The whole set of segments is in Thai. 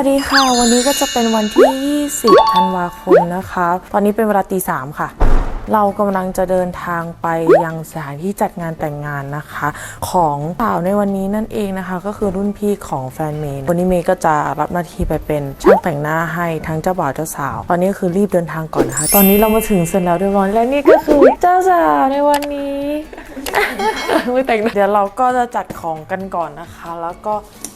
สวัสดีค่ะ วันนี้ก็จะเป็นวันที่ 20 ธันวาคมนะคะ ตอนนี้เป็นเวลาตีสามค่ะ เรากำลังจะเดินทางไปยังสถานที่จัดงานแต่งงานนะคะ ของสาวในวันนี้นั่นเองนะคะ ก็คือรุ่นพี่ของแฟนเมย์วันนี้เมย์ก็จะรับหน้าที่ไปเป็นช่างแต่งหน้าให้ทั้งเจ้าบ่าวเจ้าสาว ตอนนี้คือรีบเดินทางก่อนนะคะ ตอนนี้เรามาถึงเสร็จแล้วเรียบร้อยและนี่ก็คือเจ้าสาวในวันนี้ไม่แต่งเดี๋ยวเราก็จะจัดของกันก่อนนะคะ แล้วก็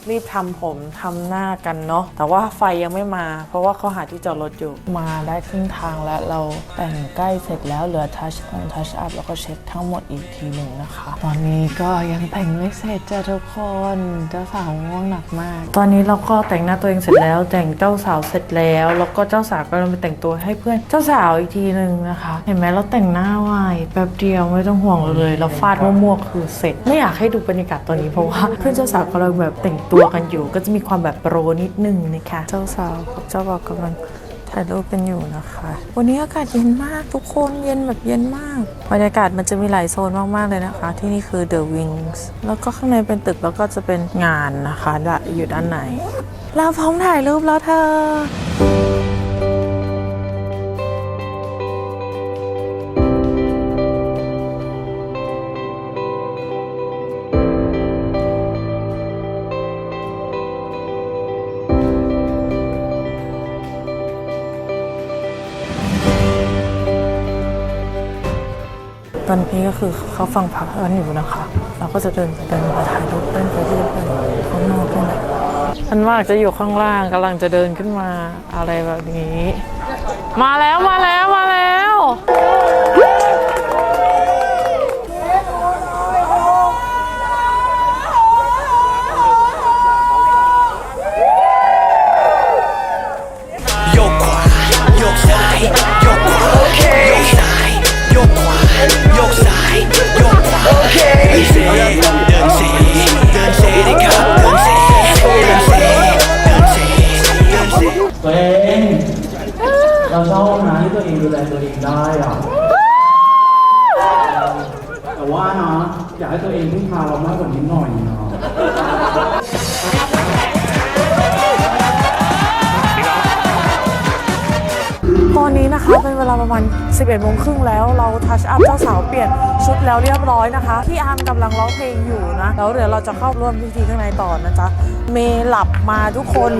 รีบทำผมทำหน้ากันเนาะแต่ว่าไฟยังไม่มา เพราะว่าเขาหาที่จอดรถอยู่มาได้ครึ่งทางแล้วเราแต่งใกล้เสร็จแล้วเหลือทัชอ n ทัชอัพแล้วก็เช็ดทั้งหมดอีกทีหนึ่งนะคะ ตอนนี้ก็ยังแต่งไม่เสร็จจ้ะทุกคนเจ้าสาวง่วงหนักมาก ตอนนี้เราก็แต่งหน้าตัวเองเสร็จแล้ว แต่งเจ้าสาวเสร็จแล้ว แล้วก็เจ้าสาวก็เลยไปแต่งตัวให้เพื่อนเจ้าสาวอีกทีหนึ่งนะคะ เห็นไหมเราแต่งหน้าไวแป๊บเดียวไม่ต้องห่วงเลย เราฟาดมั่วๆคือเสร็จ ไม่อยากให้ดูบรรยากาศตอนนี้เพราะว่าเพื่อนเจ้าสาวกำลังแบบแต่งตัวกันอยู่ ก็จะมีความแบบโปรนิดนึงนะคะเจ้าสาวกับเจ้าบ่าวกำลังถ่ายรูปกันอยู่นะคะ วันนี้อากาศเย็นมากทุกคนเย็นแบบเย็นมากบรรยากาศมันจะมีหลายโซนมาก ๆ เลยนะคะ ที่นี่คือ The Wings แล้วก็ข้างในเป็นตึกแล้วก็จะเป็นงานนะคะอยู่ด้านในเราพร้อมถ่ายรูปแล้วเธอ อนนี้ก็คือเขาฟังพักกันอยู่นะคะ เราก็จะเดินเดินมาถ่ายรูปเล่นไปเรื่อยๆข้างนอกด้นะฉันว่าจะอยู่ข้างล่างกำลังจะเดินขึ้นมาอะไรแบบนี้ มาแล้วมาแล้วมาแล้ว ตัวเองเราชอบนะที่ตัวเองดูแลตัวเองได้อะแต่ว่านะอยากให้ตัวเองพึ่งพาเรามากกว่านี้หน่อยนะ นะคะเป็นเวลาประมาณ 11โมงครึ่งแล้วเราทัชอัพเจ้าสาวเปลี่ยนชุดแล้วเรียบร้อยนะคะพี่อาร์มกำลังร้องเพลงอยู่นะแล้วเดี๋ยวเราจะเข้าร่วมพิธีข้างในต่อนะจ๊ะเมย์หลับมาทุกคน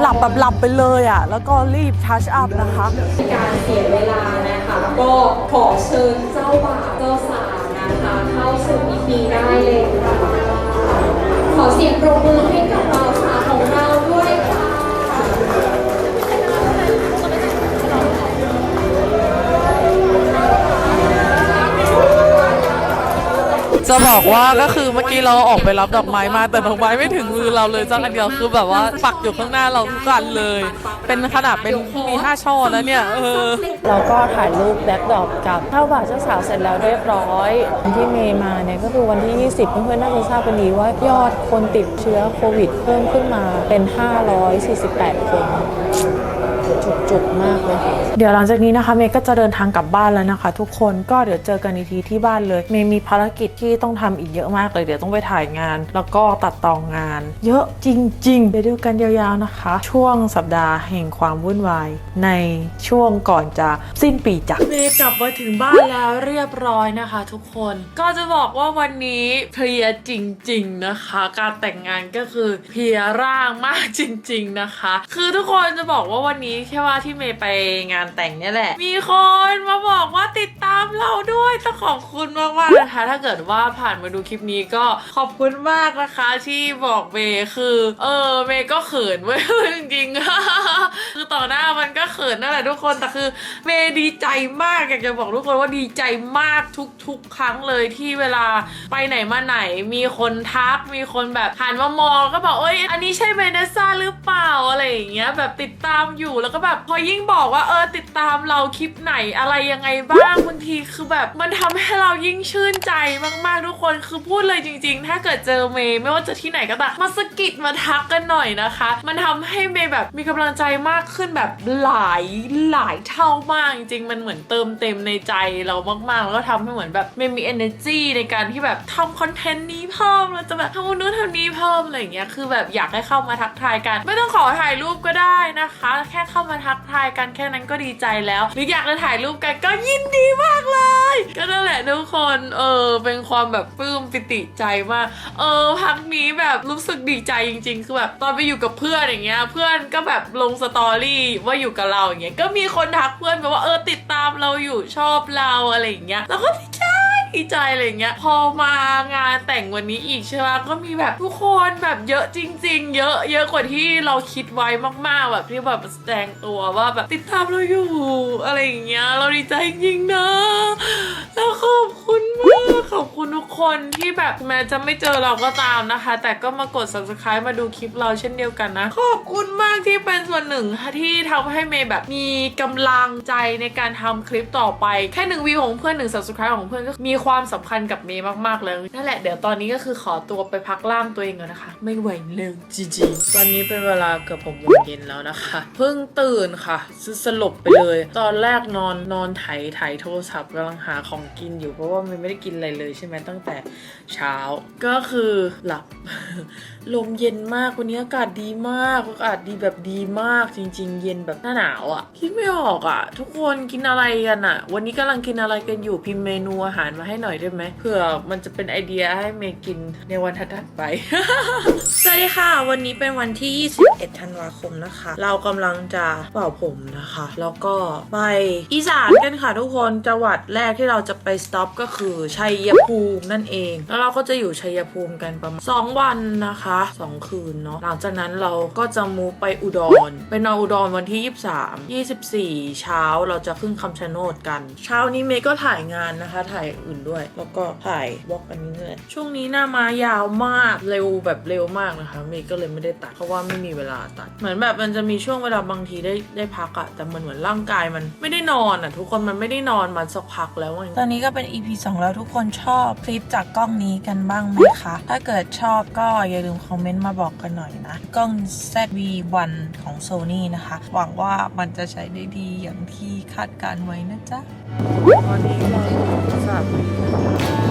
หลับแบบหลับไปเลยอะ่ะแล้วก็รีบทัชอัพนะคะการเสียเวลานะคะก็ขอเชิญเจ้าบ่าวเจ้าสาวนะคะเข้าสู่พิธีได้เลยค่ะขอเสียงปรบมือให้กับ จะบอกว่าก็คือเมื่อกี้เราออกไปรับดอกไม้มาแต่ดอกไม้ไม่ถึงมือเราเลยจ้าอันเดียวคือแบบว่าปักอยู่ข้างหน้าเราทุกันเลย เป็นขนาดเป็นมีห้าช่อนะเนี่ยเออเราก็ถ่ายรูปแบ็คดรอปกับเจ้าบ่าวเจ้าสาวเสร็จแล้วเรียบร้อยวันที่เมย์มาเนี่ยก็คือวันที่ 20 เพื่อนๆน่าจะทราบกันดีว่ายอดคนติดเชื้อโควิดเพิ่มขึ้นมาเป็น 548 คน จุกมากเลยค่ะเดี๋ยวหลังจากนี้นะคะเมย์ก็จะเดินทางกลับบ้านแล้วนะคะ ทุกคนก็เดี๋ยวเจอกันอีกทีที่บ้านเลยเมย์มีภารกิจที่ต้องทำอีกเยอะมากเลยเดี๋ยวต้องไปถ่ายงาน แล้วก็ตัดต่องาน เยอะจริงๆเดี๋ยวดูกันยาวๆนะคะ ช่วงสัปดาห์แห่งความวุ่นวายในช่วงก่อนจะสิ้นปีจ้ะเมย์กลับมาถึงบ้านแล้วเรียบร้อยนะคะ ทุกคนก็จะบอกว่าวันนี้เพลียจริง ๆนะคะ การแต่งงานก็คือเพลียร่างมากจริง ๆนะคะ คือทุกคนจะบอกว่าวันนี้แค่ว่าที่เมย์ไปงานแต่งเนี่ยแหละ มีคนมาบอกว่าติดตามเราด้วยต้องขอบคุณมากๆนะคะ ถ้าเกิดว่าผ่านมาดูคลิปนี้ก็ขอบคุณมากนะคะที่บอกเมย์คือ เออเมย์ก็เขินเว้ยจริงๆคือต่อหน้ามันก็เขินนั่นแหละทุกคนแต่คือ เมย์ดีใจมากอยากจะบอกทุกคนว่าดีใจมากทุกๆ ครั้งเลยที่เวลาไปไหนมาไหน มีคนทักมีคนแบบหันมามองก็บอกเอ้ยอันนี้ใช่เมเนซ่าหรือเปล่าอะไรอย่างเงี้ยแบบติดตามอยู่แล้วก็แบบพอยิ่งบอกว่าเออติดตามเราคลิปไหนอะไรยังไงบ้างบางทีคือแบบมันทำให้เรายิ่งชื่นใจมากๆทุกคนคือพูดเลยจริง ๆ ถ้าเกิดเจอเมย์ไม่ว่าจะที่ไหนก็ตามมาสกิดมาทักกันหน่อยนะคะ มันทำให้เมย์แบบมีกำลังใจมากขึ้นแบบหลายหลายเท่ามากจริงๆ มันเหมือนเติมเต็มในใจเรามากๆ แล้วก็ทำให้เหมือนแบบเมย์มี energy ในการที่แบบทำคอนเทนต์นี้เพิ่มแล้วจะแบบทำนู่นทำนี้เพิ่มอะไรอย่างเงี้ยคือแบบอยากให้เข้ามาทักทายกัน ไม่ต้องขอถ่ายรูปก็ได้นะคะ แค่เข้ามาทักทายกันแค่นั้นก็ดีใจแล้ว หรืออยากจะถ่ายรูปกันก็ยินดีมากเลย ก็นั่นแหละทุกคนเออเป็นความแบบปลื้มปิติใจมากเออพักนี้แบบรู้สึกดีใจจริง ๆ คือแบบตอนไปอยู่กับเพื่อนอย่างเงี้ยเพื่อนก็แบบลงสตอรี่ว่าอยู่กับเราอย่างเงี้ยก็มีคนทักเพื่อนแบบว่าเออติดตามเราอยู่ชอบเราอะไรอย่างเงี้ยแล้วก็ดีใจ ดีใจอะไรเงี้ย พอมางานแต่งวันนี้อีกใช่ไหมก็มีแบบทุกคนแบบเยอะจริง ๆ เยอะเยอะกว่าที่เราคิดไว้มากๆแบบที่แบบแสดงตัวว่าแบบติดตามเราอยู่ อะไรอย่างเงี้ยเราดีใจจริงนะแล้วขอบคุณมากขอบคุณทุกคนที่แบบแม้จะไม่เจอเราก็ตามนะคะ แต่ก็มากด subscribe มาดูคลิปเราเช่นเดียวกันนะ ขอบคุณมากที่เป็นส่วนหนึ่งที่ทำให้เมย์แบบมีกำลังใจในการทำคลิปต่อไป แค่หนึ่งวิวของเพื่อนหนึ่ง subscribe ของเพื่อนก็มีความสำคัญกับเมย์มากๆเลยนั่นแหละเดี๋ยวตอนนี้ก็คือขอตัวไปพักร่างตัวเองก่อนนะคะ ไม่ไหวเลยจริงๆตอนนี้เป็นเวลาเกือบหกโมงเย็นแล้วนะคะ เพิ่งตื่นค่ะสลบไปเลย ตอนแรกนอนนอนไถไถโทรศัพท์กำลังหาของกินอยู่เพราะว่ามันไม่ได้กินอะไรเลยใช่ไหมตั้งแต่เช้าก็คือหลับลมเย็นมากวันนี้อากาศดีมากอากาศดีแบบดีมากจริง ๆ เย็นแบบหน้าหนาวอะ่ะคิดไม่ออกอะ่ะ ทุกคนกินอะไรกันอะ่ะ วันนี้กำลังกินอะไรกันอยู่พิมพ์เมนูอาหารมาให้หน่อยได้ไหมเผื่อมันจะเป็นไอเดียให้เมย์กินในวันถัดไป สวัสดีค่ะ วันนี้เป็นวันที่ 21 ธันวาคมนะคะ เรากำลังจะเป่าผมนะคะ แล้วก็ไปอีสานกันค่ะทุกคนจังหวัดแรกที่เราจะไปสต็อปก็คือชัยภูมินั่นเอง แล้วเราก็จะอยู่ชัยภูมิกันประมาณ2วันนะคะ2 คืนเนาะหลังจากนั้นเราก็จะมูไปอุดรไปนอนอุดรวันที่ 23 24 เช้าเราจะขึ้นคำชะโนดกัน เช้านี้เมย์ก็ถ่ายงานนะคะ ถ่ายอื่นด้วย แล้วก็ถ่ายบล็อกอันนี้ด้วยช่วงนี้หน้ามายาวมากเร็วแบบเร็วมากนะคะเมย์ก็เลยไม่ได้ตัดเพราะว่าไม่มีเวลาตัด เหมือนแบบมันจะมีช่วงเวลาบางทีได้ได้พักอะแต่มันเหมือนร่างกายมันไม่ได้นอนอะทุกคนมันไม่ได้นอนมาสักพักแล้วตอนนี้ก็เป็น EP 2 แล้วทุกคนชอบคลิปจากกล้องนี้กันบ้างไหมคะ ถ้าเกิดชอบก็อย่าลืมคอมเมนต์มาบอกกันหน่อยนะ กล้อง ZV-1 ของ Sony นะคะ หวังว่ามันจะใช้ได้ดีอย่างที่คาดการไว้นะจ๊ะ ตอนนี้เราสับทาง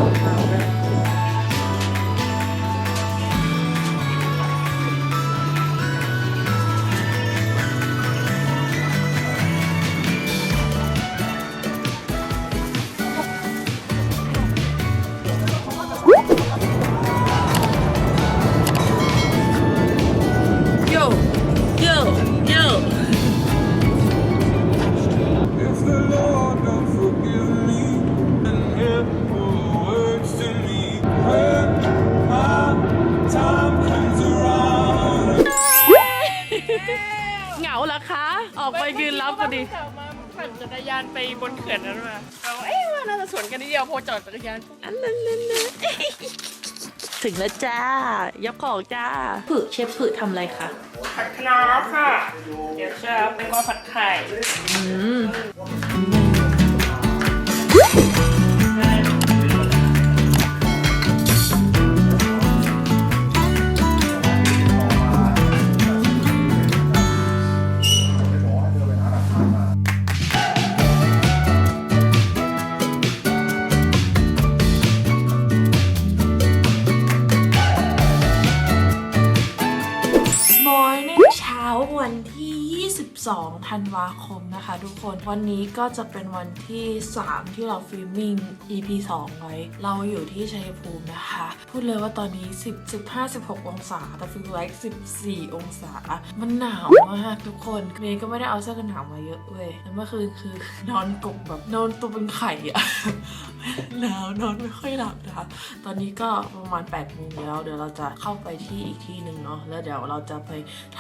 ออกไปยืนรับพอดีปั่นจักรยานไปบนเขื่อนนั้นมาเราเอ๊ะว่าน่าจะสวนกันนิดเดียวพอจอดจักรยานอันนั้นนั่นถึงแล้วจ้ายับของจ้าผึเชฟผึทำอะไรคะผัดคะน้าค่ะ เดี๋ยวจะเป็นว่าผัดไข่ 2 ธันวาคมนะคะทุกคน วันนี้ก็จะเป็นวันที่ 3 ที่เราฟิล์มมิ่ง EP 2 ไว้ เราอยู่ที่ชัยภูมินะคะ พูดเลยว่าตอนนี้ 10 15 16 องศา แต่ฟิลไลท์14 องศา มันหนาวมากทุกคนเมย์ก็ไม่ได้เอาเสื้อกันหนาวมาเยอะเว้ยแล้วเมื่อคืนคือนอนกบแบบนอนตัวเป็นไข่อะหนาวนอนไม่ค่อยหลับนะคะ ตอนนี้ก็ประมาณ8โมงแล้ว เดี๋ยวเราจะเข้าไปที่อีกที่หนึ่งเนาะ แล้วเดี๋ยวเราจะไป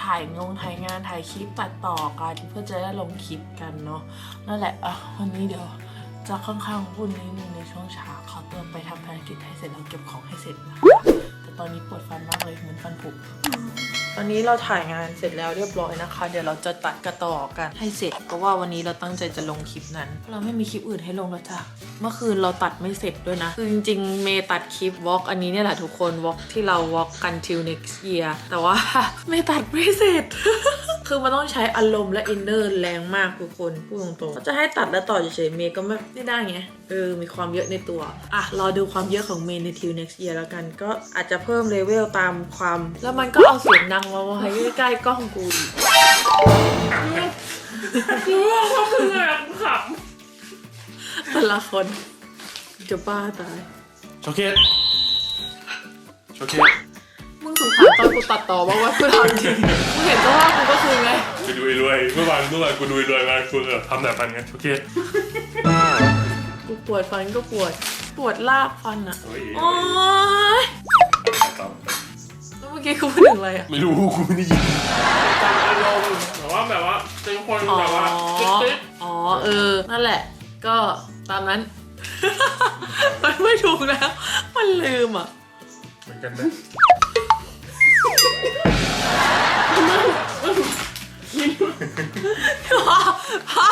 ถ่ายงงถ่ายงานถ่ายคลิปตัดต่อกันเพื่อจะได้ลงคลิปกันเนาะนั่นแหละอะวันนี้เดี๋ยวจะค่อนข้างวุ่นนิดนึงในช่วงเช้าขอตัวไปทำภารกิจให้เสร็จแล้วเก็บของให้เสร็จนะคะ ต่ตอนนี้ปวดฟันมากเลยเหมือนฟันผุตอนนี้เราถ่ายงานเสร็จแล้วเรียบร้อยนะคะ เดี๋ยวเราจะตัดกระต่อกันให้เสร็จ เพราะว่าวันนี้เราตั้งใจจะลงคลิปนั้นเราไม่มีคลิปอื่นให้ลงแล้วจ้ะ เมื่อคืนเราตัดไม่เสร็จด้วยนะ คือจริงๆ เมย์ตัดคลิปวอล์กอันนี้เนี่ยแหละทุกคนวอล์กที่เราวอล์กกัน till next year แต่ว่าเมย์ตัดไม่เสร็จ คือมันต้องใช้อารมณ์และอินเนอร์แรงมากทุกคนพูดตรงๆจะให้ตัดแล้วต่อเฉยๆเมย์ก็ไม่ไม่ได้ไง เออ มีความเยอะในตัว อะ รอดูความเยอะของเมย์ในทิว next year แล้วกัน ก็อาจจะเพิ่มเลเวลตามความ แล้วมันก็เอาเสียงดังมาไว้ใกล้ๆกล้องกูอีกรู้ว่าเขาคืออะไรขแต่ละคน จะบ้าตายโชเคสโชเคสมึงสงสารตอนกูตัดต่อบ้างว่ากูทำจริงมึงเห็นสภาพกูก็คือไงกูดูรวย เมื่อวานเมื่อวานกูดูรวยมากูแบบทำแบบนั้นไงโชเคส กูปวดฟันก็ปวด ปวดลากฟันอะโอ้ยโอ๊ยต่อแล้วเมื่อกี้กูพูดถึงอะไรอะไม่รู้กูไม่ได้ยินำตามอารมณ์แบบว่าแบบว่าเป็นคนอ๋อ แบบว่าติ๊ดอ๋อ เออ นั่นแหละ ก็ตามนั้น มันไม่ถูกแล้ว มันลืมอะเหมือนกันนะพ่อ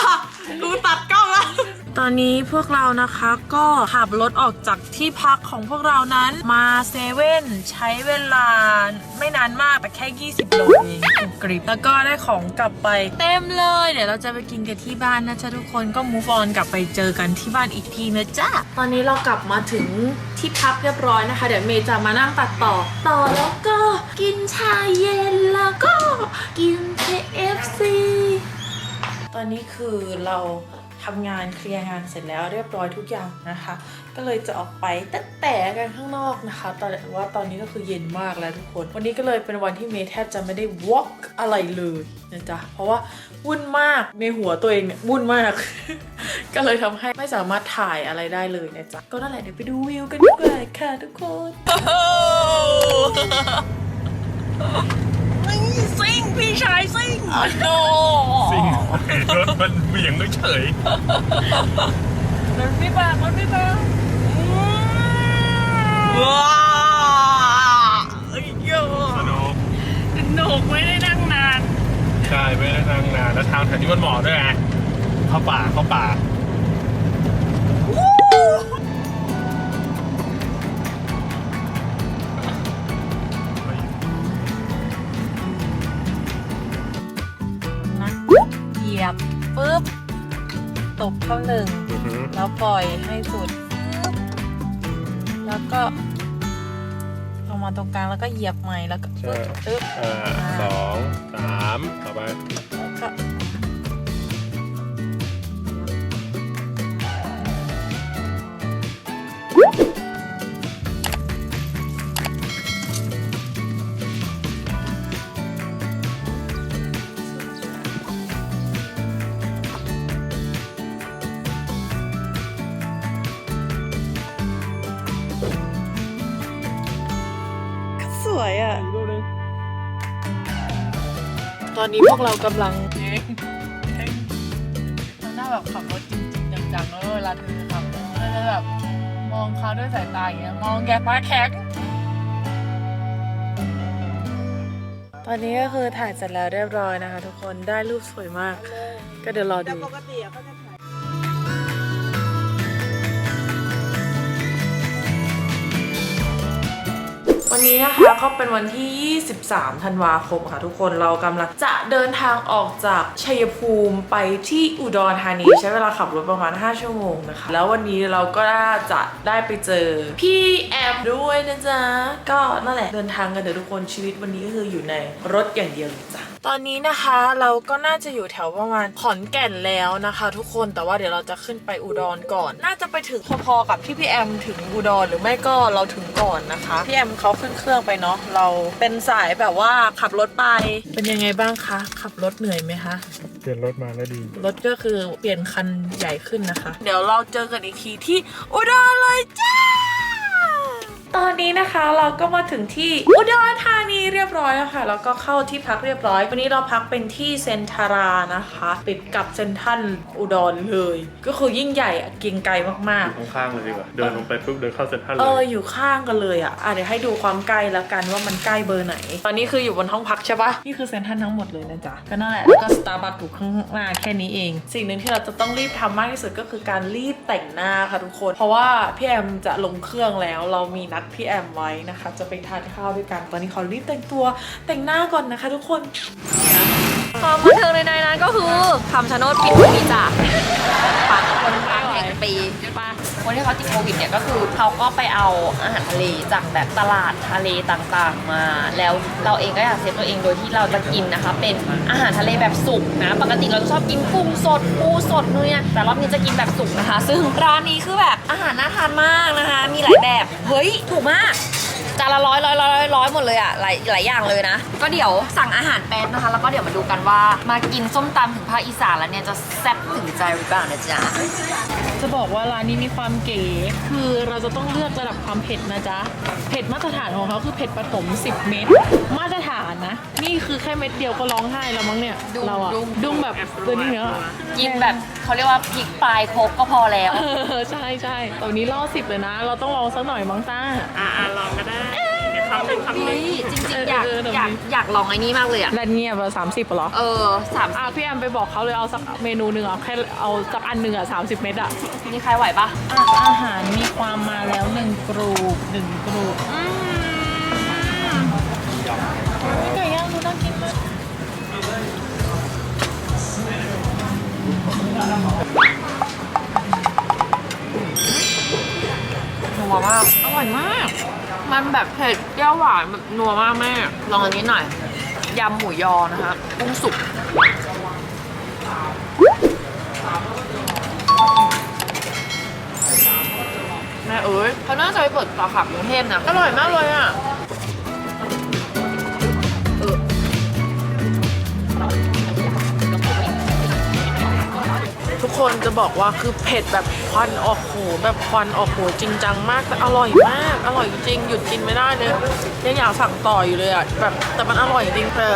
กูตัดกล้องแล้ว ตอนนี้พวกเรานะคะก็ขับรถออกจากที่พักของพวกเรานั้นมาเซเว่นใช้เวลาไม่นานมากแต่แค่ 20โลเองกรุบกริบแล้วก็ได้ของกลับไปเต็มเลย เดี๋ยวเราจะไปกินกันที่บ้านนะจ๊ะทุกคนก็มูฟออนกลับไปเจอกันที่บ้านอีกทีนะจ๊ะตอนนี้เรากลับมาถึงที่พักเรียบร้อยนะคะ เดี๋ยวเมย์จะมานั่งตัดต่อ ต่อแล้วก็กินชาเย็นแล้วก็กิน KFC ตอนนี้คือเรา ทำงานเคลียร์งานเสร็จแล้วเรียบร้อยทุกอย่างนะคะ ก็เลยจะออกไปแต่แต่กันข้างนอกนะคะแต่ว่าตอนนี้ก็คือเย็นมากแล้วทุกคน วันนี้ก็เลยเป็นวันที่เมย์แทบจะไม่ได้ walk อะไรเลยนะจ๊ะเพราะว่าวุ่นมากในหัวตัวเองเนี่ยวุ่นมาก ก็เลยทำให้ไม่สามารถถ่ายอะไรได้เลยนะจ๊ะก็นั่นแหละเดี๋ยวไปดูวิวกันดีกว่าค่ะทุกคน พี่ชายซิงอ๋อโนสิ่งรถมันเหวี่ยงเฉยมันไม่บากมันไม่บากว้าเอ้ยโยสนุกสนุกไม่ได้นั่งนาน ใช่ ไม่ได้นั่งนาน แล้วทางแถวนี้มันเหมาะด้วยไงเข้าป่าเข้าป่า ปุ๊บตบเข้าหนึ่งแล้วปล่อยให้สุดปึ๊บแล้วก็ลงมาตรงกลางแล้วก็เหยียบใหม่แล้วก็ใช่ปึ๊บอ่าสองสามต่อไปแล้วก็ อนนี้พวกเรากำลังเอ๊ะเอ๊ะทำหน้าแบบขับรถจริงๆจังๆแล้วเวลาเธอขับเธอจะแบบมองเขาด้วยสายตาอย่างเงี้ยมองแกกมาแข็งตอนนี้ก็คือถ่ายเสร็จแล้วเรียบร้อยนะคะ ทุกคนได้รูปสวยมาก ก็เดี๋ยวรอดู วันนี้นะคะก็เป็นวันที่ 23 ธันวาคมค่ะทุกคนเรากำลังจะเดินทางออกจากชัยภูมิไปที่อุดรธานีใช้เวลาขับรถประมาณ 5 ชั่วโมงนะคะ แล้ววันนี้เราก็จะได้ไปเจอ พี่แอมด้วยนะจ๊ะ ก็นั่นแหละเดินทางกันเดี๋ยวทุกคนชีวิตวันนี้ก็คืออยู่ในรถอย่างเดียวจ้ะ ตอนนี้นะคะเราก็น่าจะอยู่แถวประมาณขอนแก่นแล้วนะคะ ทุกคนแต่ว่าเดี๋ยวเราจะขึ้นไปอุดรก่อน น่าจะไปถึงพอๆกับที่พี่แอมถึงอุดรหรือไม่ก็เราถึงก่อนนะคะพี่แอมเขาขึ้นเครื่องไปเนาะเราเป็นสายแบบว่าขับรถไปเป็นยังไงบ้างคะขับรถเหนื่อยไหมคะเปลี่ยนรถมาแล้วดี รถก็คือเปลี่ยนคันใหญ่ขึ้นนะคะ เดี๋ยวเราเจอกันอีกทีที่อุดรเลยจ้า ตอนนี้นะคะเราก็มาถึงที่อุดรธานีเรียบร้อยแล้วค่ะแล้วก็เข้าที่พักเรียบร้อย วันนี้เราพักเป็นที่เซนทารานะคะ ติดกับเซนทรันอุดรเลย ก็คือยิ่งใหญ่อะเกรียงไกลมากๆข้างๆเลยดีกว่า เดินลงไปปุ๊บเดินเข้าเซ็นทรัลเลเออย อยู่ข้างกันเลยอะอะเดี๋ยวให้ดูความใกล้แล้วกันว่ามันใกล้เบอร์ไหน ตอนนี้คืออยู่บนห้องพักใช่ปะนี่คือเซ็นทรัลทั้งหมดเลยนะจ๊ะก็นั่นแหละแล้วก็สตาร์บัคอยู่ข้างหน้าแค่นี้เอง สิ่งหนึ่งที่เราจะต้องรีบทำมากที่สุดก็คือการรีบแต่งหน้าค่ะทุกคน เพราะว่าพี่แอมจะลงเครื่องแล้ว เรามีนัดพี่แอมไว้นะคะ จะไปทานข้าวด้วยกัน ตอนนี้ขอรีบแต่งตัวแต่งหน้าก่อนนะคะทุกคน ความบันเทิงในในนั้นก็คือคำชะโนดปิดวันนี้จ้ะปักคนปังแห่งปีปะคนที่เขาติดโควิดเนี่ยก็คือเขาก็ไปเอาอาหารทะเลจากแบบตลาดทะเลต่างๆมา แล้วเราเองก็อยากเซฟตัวเองโดยที่เราจะกินนะคะ เป็นอาหารทะเลแบบสุกนะ ปกติเราจะชอบกินกุ้งสดปูสดนู่นเนี่ยแต่รอบนี้จะกินแบบสุกนะคะ ซึ่งร้านนี้คือแบบอาหารน่าทานมากนะคะ มีหลายแบบเฮ้ยถูกมาก จานละร้อยร้อยร้อยร้อยร้อยหมดเลยอะหลายหลายอย่างเลยนะ ก็เดี๋ยวสั่งอาหารแป๊บนะคะ แล้วก็เดี๋ยวมาดูกันว่ามากินส้มตำถึงภาคอีสานแล้วเนี่ยจะแซ่บถึงใจหรือเปล่านะจ๊ะ จะบอกว่าร้านนี้มีความเก๋ คือเราจะต้องเลือกระดับความเผ็ดนะจ๊ะ เผ็ดมาตรฐานของเขาคือเผ็ดปฐม10 เม็ด มาตรฐานนะ นี่คือแค่เม็ดเดียวก็ร้องไห้แล้วมั้งเนี่ย ดุ้งเราอะดุ้ง ดุ้งแบบตัวนี้เนื้อะกินแบบเขาเรียกว่าพริกปลายโคกก็พอแล้ว เออใช่ใช่ตอนนี้ล่อสิบเลยนะ เราต้องลองสักหน่อยมั้งต้า อ่าลองก็ได้ เดี๋ยวคำหนึ่งคำหนึ่งเฮ้ยจริงๆ อยากเออเอออยากอยากลองไอ้นี่มากเลยอะ แลนเงียบสามสิบเหรอ เออสามอะพี่แอมไปบอกเขาเลยเอาสักเมนูหนึ่งอะแค่เอาสักอันหนึ่งอะสามสิบเม็ดอะ นี่ใครไหวปะอาหารมีความมาแล้วหนึ่งกรูปหนึ่งกรูปไก่ย่างดูน่ากินมากนัวมากอร่อยมาก มันแบบเผ็ดเปรี้ยวหวานแบบนัวมากแม่ ลองอันนี้หน่อย ยำหมูยอนะคะกุ้งสุก แม่เอ้ยเขาน่าจะไปเปิดสาขากรุงเทพนะ อร่อยมากเลยอะ ทุกคนจะบอกว่าคือเผ็ดแบบควันออกหูแบบควันออกหูจริงจังมากแต่อร่อยมาก อร่อยจริงหยุดกินไม่ได้เลยยังอยากสั่งต่ออยู่เลยอะแบบแต่มันอร่อยจริงเธอ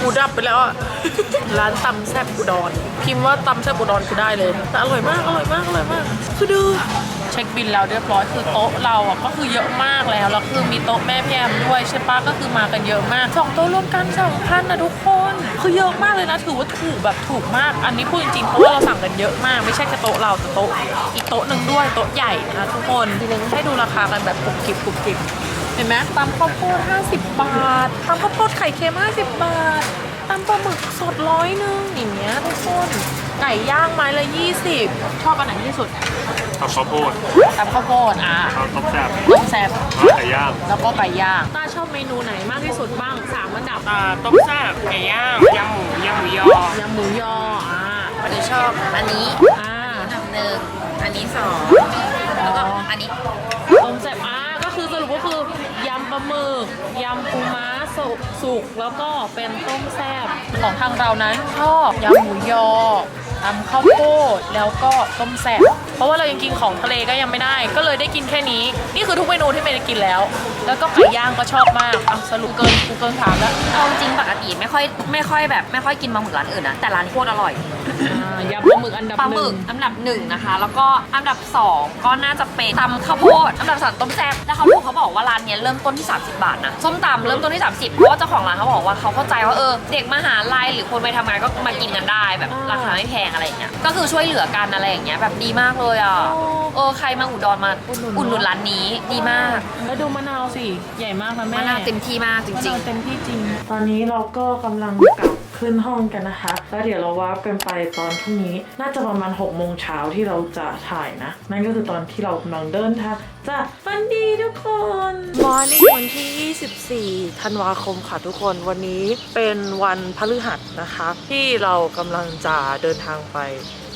กูดับไปแล้วอะร้านตำแซ่บอุดรพิมพ์ว่าตำแซ่บอุดรคือได้เลยแต่อร่อยมากอร่อยมากอร่อยมาก คือดื้อ เช็คบินแล้วเรียบร้อยคือโต๊ะเราอะก็คือเยอะมากแล้วแล้วคือมีโต๊ะแม่พี่แอมด้วยใช่ปะก็คือมากันเยอะมากสองโต๊ะรวมกันสองพันนะทุกคน คือเยอะมากเลยนะถือว่าถูกแบบถูกมาก อันนี้พูดจริงๆเพราะว่าเราสั่งกันเยอะมาก ไม่ใช่แค่โต๊ะเราแต่โต๊ะอีกโต๊ะหนึ่งด้วยโต๊ะใหญ่นะทุกคนทีนึงให้ดูราคากันแบบกรุบกริบกรุบกริบเห็นไหมตำข้าวโพด50 บาทตำข้าวโพดไข่เค็ม50 บาทตำปลาหมึกสดร้อยหนึงอย่างเงี้ยทุกคน ไก่ย่างไม้ละ20ชอบอันไหนที่สุดทำข้าวโพดตำข้าวโพดอะข้าวต้มแซ่บต้มแซ่บไก่ย่างแล้วก็ไก่ย่างต้าชอบเมนูไหนมากที่สุดบ้างสามอันดับอ่าต้มแซ่บไก่ย่างยำหมูยำหมูยอยำหมูยออ่าอันนี้ชอบอันนี้อ่าอันดับหนึ่งอันนี้สองแล้วก็อันนี้ต้มแซ่บอ่าก็คือสรุปก็คือยำปลาหมึกยำปูม้าสุกสุกแล้วก็เป็นต้มแซ่บของทางเรานั้นชอบยำหมูยอ ตำข้าวโพดแล้วก็ต้มแซ่บ เพราะว่าเรายังกินของทะเลก็ยังไม่ได้ ก็เลยได้กินแค่นี้ นี่คือทุกเมนูที่เมย์ได้กินแล้ว แล้วก็ไก่ย่างก็ชอบมากอะสรุปเกินกูเกินถามแล้วเอาจริงปกติไม่ค่อยไม่ค่อยแบบไม่ค่อยกินปลาหมึกร้านอื่นนะแต่ร้านนี้โคตรอร่อยอ่ายำปลาหมึกอันดับปลาหหมึนึ่กงอันดับหนึ่งนะคะ แล้วก็อันดับสองก็น่าจะเป็นตำข้าวโพดอันดับสามต้มแซ่บแล้วเขาบอกเขาบอกว่าร้านเนี้ยเริ่มต้นที่ 30 บาทนะส้มตำเริ่มต้นที่ 30เพราะว่าเจ้าของร้านเขาบอกว่าเขาเข้าใจว่าเออเด็กมหาลัยหรือคนไปทำงานก็มากินกันได้แบบราคาไม่แพงอะไรอย่างเงี้ยก็คือช่วยเหลือกันอะไรอย่างเงี้ยแบบดีมากเลยอะ เออใครมาอุดรมาอุดหนุนร้านนี้ดีมาก แล้วดูมะนาวสิ ใหญ่มากนะแม่มะนาวเต็มที่มากจริงเต็มที่จริง ตอนนี้เราก็กำลังกลับขึ้นห้องกันนะคะ แล้วเดี๋ยวเราวาร์ปกันไปตอนพรุ่งนี้ น่าจะประมาณ6โมงเช้าที่เราจะถ่ายนะ นั่นก็คือตอนที่เรากำลังเดินทางจ้ะฟันดีทุกคนมอร์นิ่งวันที่ 24 ธันวาคมค่ะทุกคนวันนี้เป็นวันพฤหัสนะคะ ที่เรากำลังจะเดินทางไป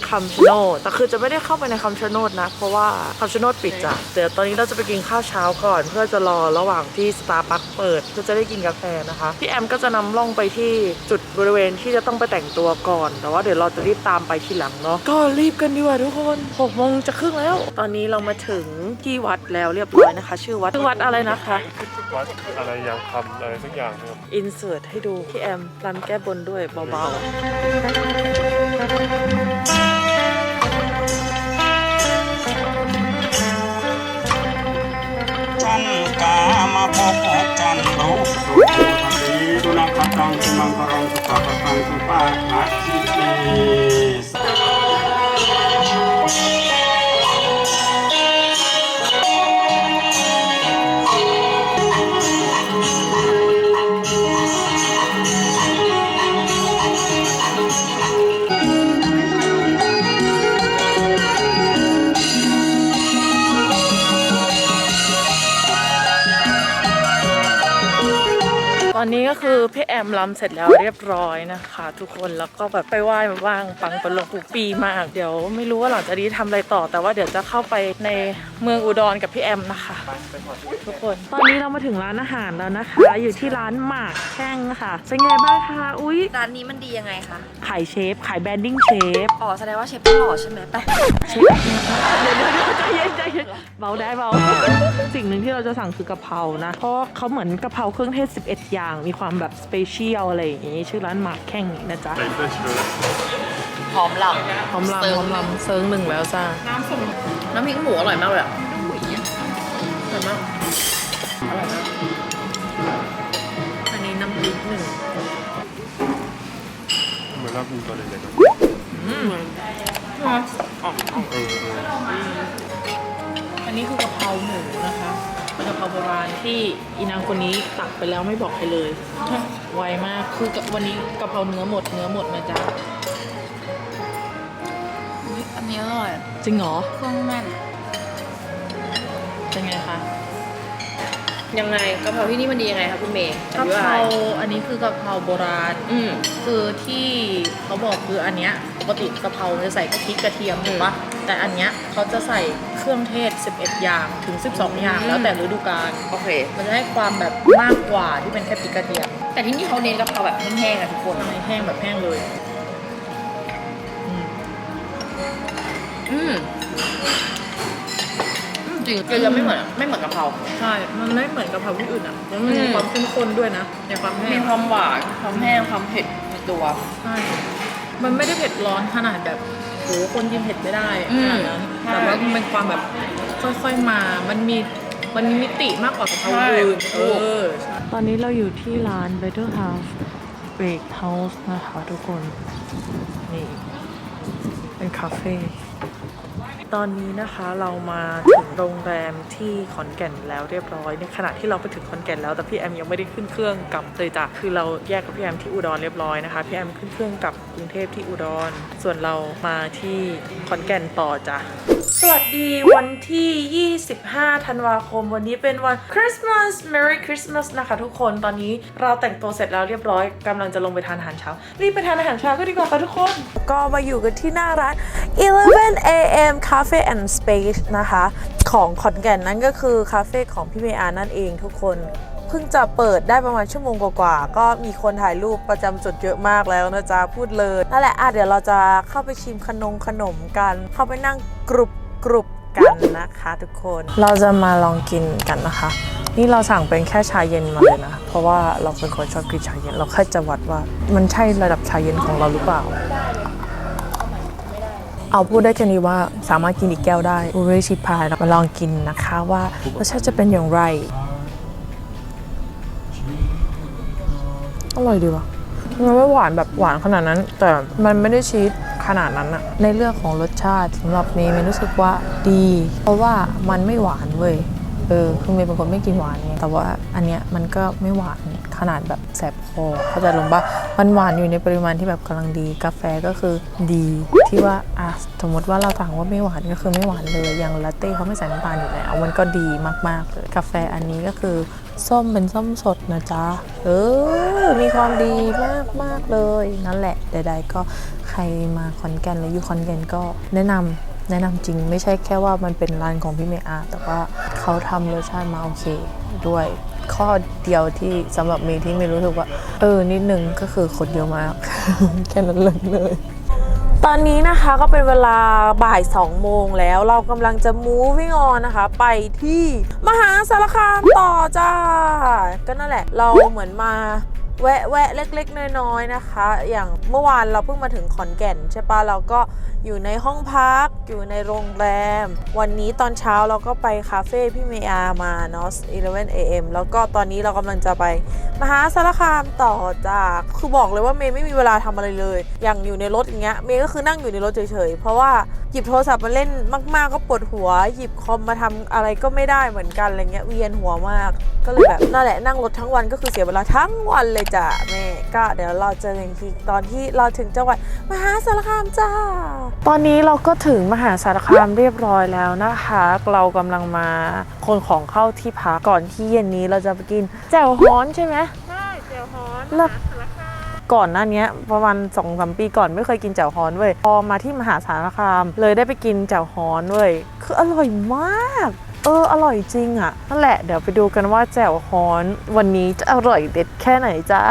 คำชะโนดแต่คือจะไม่ได้เข้าไปในคำชะโนดนะ เพราะว่าคำชะโนดปิดจ้ะเดี๋ยวตอนนี้เราจะไปกินข้าวเช้าก่อน เพื่อจะรอระหว่างที่สตาร์บัคเปิดเพื่อจะได้กินกาแฟนะคะพี่แอมก็จะนำล่องไปที่จุดบริเวณที่จะต้องไปแต่งตัวก่อน แต่ว่าเดี๋ยวเราจะรีบตามไปทีหลังเนาะก็รีบกันดีกว่าทุกคน6โมงจะครึ่งแล้ว ตอนนี้เรามาถึงที่วัดแล้วเรียบร้อยนะคะ ชื่อวัดชื่อวัดอะไรนะคะวัดอะไรยังคำอะไรสักอย่างนะครับอินเสิร์ตให้ดูพี่แอมรำแก้บนด้วยเบาๆจันกามาพบจันโลกสุขีตุนังคัตังสุมังครังสุขะตังสุปาอาทิเต นี้ก็คือพี่มรำเสร็จแล้วเรียบร้อยนะคะ ทุกคนแล้วก็แบบไปไหว้มาบ้างปังเป็นลงทุกปีมาก เดี๋ยวไม่รู้ว่าหลังจากนี้ทำอะไรต่อ แต่ว่าเดี๋ยวจะเข้าไปในเมืองอุดรกับพี่แอมนะคะ ทุกคนตอนนี้เรามาถึงร้านอาหารแล้วนะคะ อยู่ที่ร้านหมากแข้งค่ะเป็นไงบ้างคะอุ้ยร้านนี้มันดียังไงคะขายเชฟขายแบรนดิ้งเชฟอ๋อแสดงว่าเชฟต้องหล่อใช่ไหมไปเชฟเดี๋ยวเดี๋ยวเดี๋ยวใจเย็นใจเย็นเบาได้เบาสิ่งหนึ่งที่เราจะสั่งคือกะเพรานะเพราะเขาเหมือนกะเพราเครื่องเทศ 11 อย่างมีความแบบสเปเชียลอะไรอย่างงี้ ชื่อร้านหมากแข้งนะจ๊ะใส่เสื้อเชิ้ตหอมหลับพร้อมลำพร้อมลำเซิร์งหนึ่งแล้วจ้าน้ำพริกหมูอร่อยมากเลยอะอร่อยมากอันนี้น้ำพริกหนึ่งเหมือนเรากินตัวเล็กๆอะอ๋อเออเอออันนี้คือกะเพราหมูนะคะเป็น กะเพราโบราณที่อีนางคนนี้ตักไปแล้วไม่บอกใครเลย ไวมากคือวันนี้กะเพราเนื้อหมดเนื้อหมดนะจ๊ะอันนี้อร่อยจริงเหรอเครื่องแน่นเป็นไงคะยังไงกะเพราที่นี่มันดียังไงคะคุณเมย์กะเพราอันนี้คือกะเพราโบราณ อืม คือที่เขาบอกคืออันเนี้ยปกติกะเพราจะใส่กะทิกระเทียมถูกปะ แต่อันเนี้ยเขาจะใส่เครื่องเทศ 11 อย่างถึง 12 อย่าง แล้วแต่ฤดูกาลโอเค มันจะให้ความแบบมากกว่าที่เป็นแค่พริกกระเทียมแต่ที่นี่เขาเน้นกะเพราแบบแห้งๆอะทุกคนใช่แห้งแบบแห้งเลย อืมอืมอืมจริงคือจะไม่เหมือนไม่เหมือนกะเพรา ใช่ มันไม่เหมือนกะเพราที่อื่นอะแล้วมันมีอืม ความเข้มข้นด้วยนะ ในความแห้มีงความหวาน ความแห้ง ความเผ็ดในตัว ใช่ มันไม่ได้เผ็ดร้อนขนาดแบบ โหคนกินเผ็ดไม่ได้อืขมนาดนั้นใช่แต่ว่ามันเป็นความแบบค่อยๆมา มันมีมันมีมิติมากกว่ากะเพราใช่อื่นถูเอกอตอนนี้เราอยู่ที่ร้าน Better House Break House นะคะทุกคน นี่ เป็นคาเฟ่ ตอนนี้นะคะเรามาถึงโรงแรมที่ขอนแก่นแล้วเรียบร้อย ในขณะที่เราไปถึงขอนแก่นแล้วแต่พี่แอมยังไม่ได้ขึ้นเครื่องกลับเลยจ้ะคือเราแยกกับพี่แอมที่อุดรเรียบร้อยนะคะพี่แอมขึ้นเครื่องกลับกรุงเทพที่อุดร ส่วนเรามาที่ขอนแก่นต่อจ้ะ สวัสดีวันที่ 25 ธันวาคม วันนี้เป็นวันคริสต์มาส Merry Christmas นะคะทุกคน ตอนนี้เราแต่งตัวเสร็จแล้วเรียบร้อยกำลังจะลงไปทานอาหารเช้า รีบไปทานอาหารเช้าก็ดีกว่าค่ะทุกคน ก็มาอยู่กันที่หน้าร้าน 11 a.m. Cafe and Space นะคะ ของขอนแก่นนั่นก็คือคาเฟ่ของพี่เมอานั่นเองทุกคนเพิ่งจะเปิดได้ประมาณชั่วโมงกว่าๆ ก็มีคนถ่ายรูปประจำจุดเยอะมากแล้วนะจ๊ะ พูดเลย นั่นแหละอะเดี๋ยวเราจะเข้าไปชิมขนมขนมกัน เข้าไปนั่งกรุบ กรุบกันนะคะทุกคน เราจะมาลองกินกันนะคะ นี่เราสั่งเป็นแค่ชาเย็นมาเลยนะ เพราะว่าเราเป็นคนชอบกินชาเย็น เราแค่จะวัดว่ามันใช่ระดับชาเย็นของเราหรือเปล่า เอาพูดได้แค่นี้ว่าสามารถกินอีกแก้วได้อูเรชิพายเรามาลองกินนะคะว่ารสชาติจะเป็นอย่างไร อร่อยดีว่ะ มันไม่หวานแบบหวานขนาดนั้น แต่มันไม่ได้ชีสขนาดนั้นอะในเรื่องของรสชาติสำหรับเมย์เมย์รู้สึกว่าดี เพราะว่ามันไม่หวานเว้ยเออคือเมย์เป็นคนไม่กินหวานไงแต่ว่าอันเนี้ยมันก็ไม่หวานขนาดแบบแสบคอเข้าใจลงปะมันหวานอยู่ในปริมาณที่แบบกำลังดี กาแฟก็คือดีที่ว่าอะสมมติว่าเราสั่งว่าไม่หวานก็คือไม่หวานเลยอย่างลาเต้เขาไม่ใส่น้ำตาลอยู่แล้วมันก็ดีมากๆเลยกาแฟอันนี้ก็คือ ส้มเป็นส้มสดนะจ๊ะ เออ มีความดีมากมากเลย นั่นแหละ ใดๆก็ใครมาขอนแกนหรืออยู่ขอนแกนก็แนะนำแนะนำจริง ไม่ใช่แค่ว่ามันเป็นร้านของพี่เมย์อาแต่ว่าเขาทำรสชาติมาโอเค ด้วย ข้อเดียวที่สำหรับเมย์ที่ไม่รู้สึกว่า เออ นิดนึงก็คือคนเยอะมาก แค่นั้นเลยเลย ตอนนี้นะคะก็เป็นเวลาบ่าย 2 โมงแล้วเรากำลังจะ moving on นะคะ ไปที่มหาสารคามต่อจ้า ก็นั่นแหละ เราเหมือนมา แวะแวะเล็กๆ น้อยๆนะคะ อย่างเมื่อวานเราเพิ่งมาถึงขอนแก่นใช่ปะเราก็อยู่ในห้องพัก อยู่ในโรงแรม วันนี้ตอนเช้าเราก็ไปคาเฟ่พี่เมอามาเนาะ11 am แล้วก็ตอนนี้เรากำลังจะไปมหาสารคามต่อจากคือบอกเลยว่าเมย์ไม่มีเวลาทำอะไรเลย อย่างอยู่ในรถอย่างเงี้ยเมย์ก็คือนั่งอยู่ในรถเฉยๆ เพราะว่าหยิบโทรศัพท์มาเล่นมากๆ ก็ปวดหัว หยิบคอมมาทำอะไรก็ไม่ได้เหมือนกันอะไรเงี้ยเวียนหัวมาก ก็เลยแบบนั่นแหละนั่งรถทั้งวันก็คือเสียเวลาทั้งวันเลยจ้ะแม่ก็เดี๋ยวเราเจอกันอีกทีตอนที่เราถึงจังหวัดมหาสารคามจ้า ตอนนี้เราก็ถึงมหาสารคามเรียบร้อยแล้วนะคะ เรากำลังมาคนของเข้าที่พักก่อนที่เย็นนี้เราจะไปกินแจ่วฮ้อนใช่ไหมใช่เจียวฮอนแล้ว ก่อนหน้าเนี้ยประมาณสองสามปีก่อนไม่เคยกินแจ่วฮอนเว้ยพอมาที่มหาสารคาม เลยได้ไปกินแจ่วฮอนเว้ยคืออร่อยมาก เออ อร่อยจริงอะ่ะ นั่นแหละเดี๋ยวไปดูกันว่าแจ่วฮอนวันนี้จะอร่อยเด็ดแค่ไหนจ้า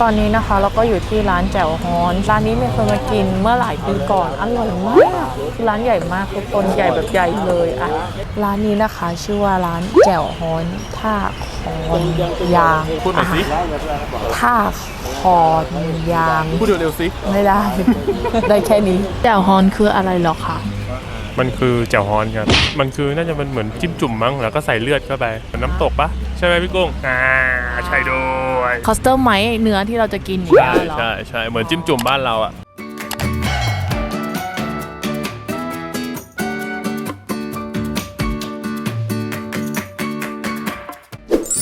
ตอนนี้นะคะเราก็อยู่ที่ร้านแจ่วฮอน ร้านนี้เมย์เคยมากินเมื่อหลายปีก่อนอร่อยมากคือร้านใหญ่มากทุกคนใหญ่แบบใหญ่เลยอะร้านนี้นะคะชื่อว่าร้านแจ่วฮอนท่าคอนยางพูดหน่อยสิท่าคอนยางพูดเร็วๆสิไม่ได้ ได้แค่นี้แจ่วฮอนคืออะไรหรอคะ มันคือแจ่วฮอนครับ มันคือน่าจะเป็นเหมือนจิ้มจุ่มมั้ง แล้วก็ใส่เลือดเข้าไปเหมือนน้ำตกปะใช่ไหมพี่กุ้ง อ่า ใช่ด้วยคอสเตอร์ไหมเนื้อที่เราจะกินอย่างใช่เงี้ยเหรอใช่ใช่เหมือนจิ้มจุ่มบ้านเราอะ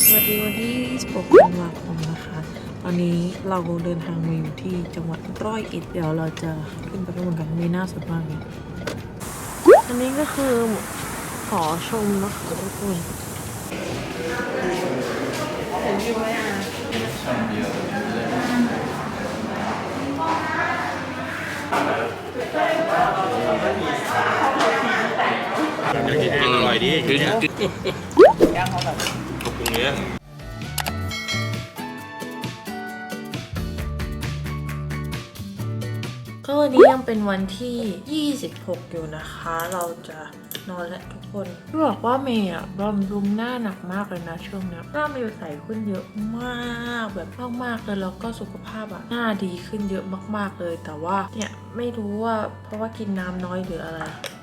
สวัสดีวันที่16ธันวาคมนะคะ ตอนนี้เราเดินทางมาอยู่ที่จังหวัดร้อยเอ็ดเดี๋ยวเราจะขึ้นไปข้างบนกันมีหน้าสดมากเลย อันนี้ก็คือหอชมนะคะทุกคนกินอร่อยดีกินย่างเขาแบบปรุงเนื้ ก็วันนี้ยังเป็นวันที่ 26 อยู่นะคะ เราจะนอนแล้วทุกคนรู้บอกว่าเมย์อะบำรุงหน้าหนักมากเลยนะช่วงนี้หน้าเมย์ใสขึ้นเยอะมากแบบมากๆเลยแล้วก็สุขภาพอะหน้าดีขึ้นเยอะมาก ๆเลย แต่ว่าเนี่ยไม่รู้ว่าเพราะว่ากินน้ำน้อยหรืออะไร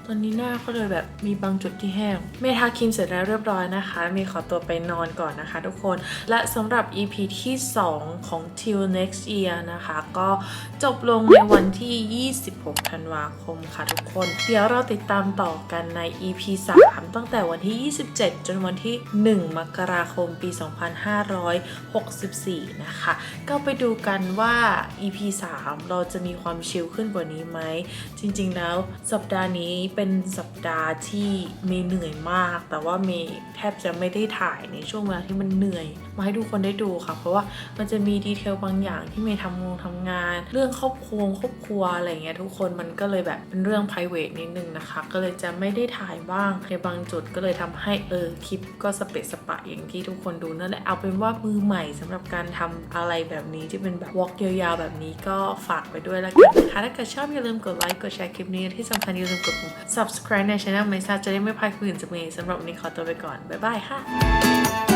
ตอนนี้หน้าก็เลยแบบมีบางจุดที่แห้ง เมทาครีมเสร็จแล้วเรียบร้อยนะคะมย์ขอตัวไปนอนก่อนนะคะทุกคน และสำหรับ EP ที่ 2 ของ Till Next Year นะคะ ก็จบลงในวันที่ 26 ธันวาคมค่ะทุกคน เดี๋ยวเราติดตามต่อกันใน EP 3 ตั้งแต่วันที่ 27 จนวันที่ 1 มกราคมปี 2564 นะคะ ก็ไปดูกันว่า EP 3 เราจะมีความชิลขึ้นกว่านี้ไหม จริงๆแล้วสัปดาห์นี้เป็นสัปดาห์ที่เมย์เหนื่อยมาก แต่ว่าเมย์แทบจะไม่ได้ถ่ายในช่วงเวลาที่มันเหนื่อย มาให้ทุกคนได้ดูค่ะ เพราะว่ามันจะมีดีเทลบางอย่างที่เมย์ทำงงทำงาน เรื่องครอบครัวครอบครัวอะไรเงี้ยทุกคนมันก็เลยแบบเป็นเรื่อง p r i v a t นิดนึงนะคะ ก็เลยจะไม่ได้ถ่ายบ้างในบางจุดก็เลยทำให้เออคลิปก็สเปะสปะอย่างที่ทุกคนดูนั่นแหละเอาเป็นว่ามือใหม่สำหรับการทำอะไรแบบนี้ที่เป็นแบบวอล์กยาวๆแบบนี้ก็ฝากไปด้วยแล้วกันนะคะถ้าเกิดชอบอย่าลืมกดไลค์กดแชร์คลิปนี้ที่สำคัญอย่าลืมกดปุ่ม subscribe ในช่องไม่ทราบจะได้ไม่พลาดคลิปอื่นจากเมย์สำหรับวันนี้ขอตัวไปก่อน บ๊ายบายค่ะ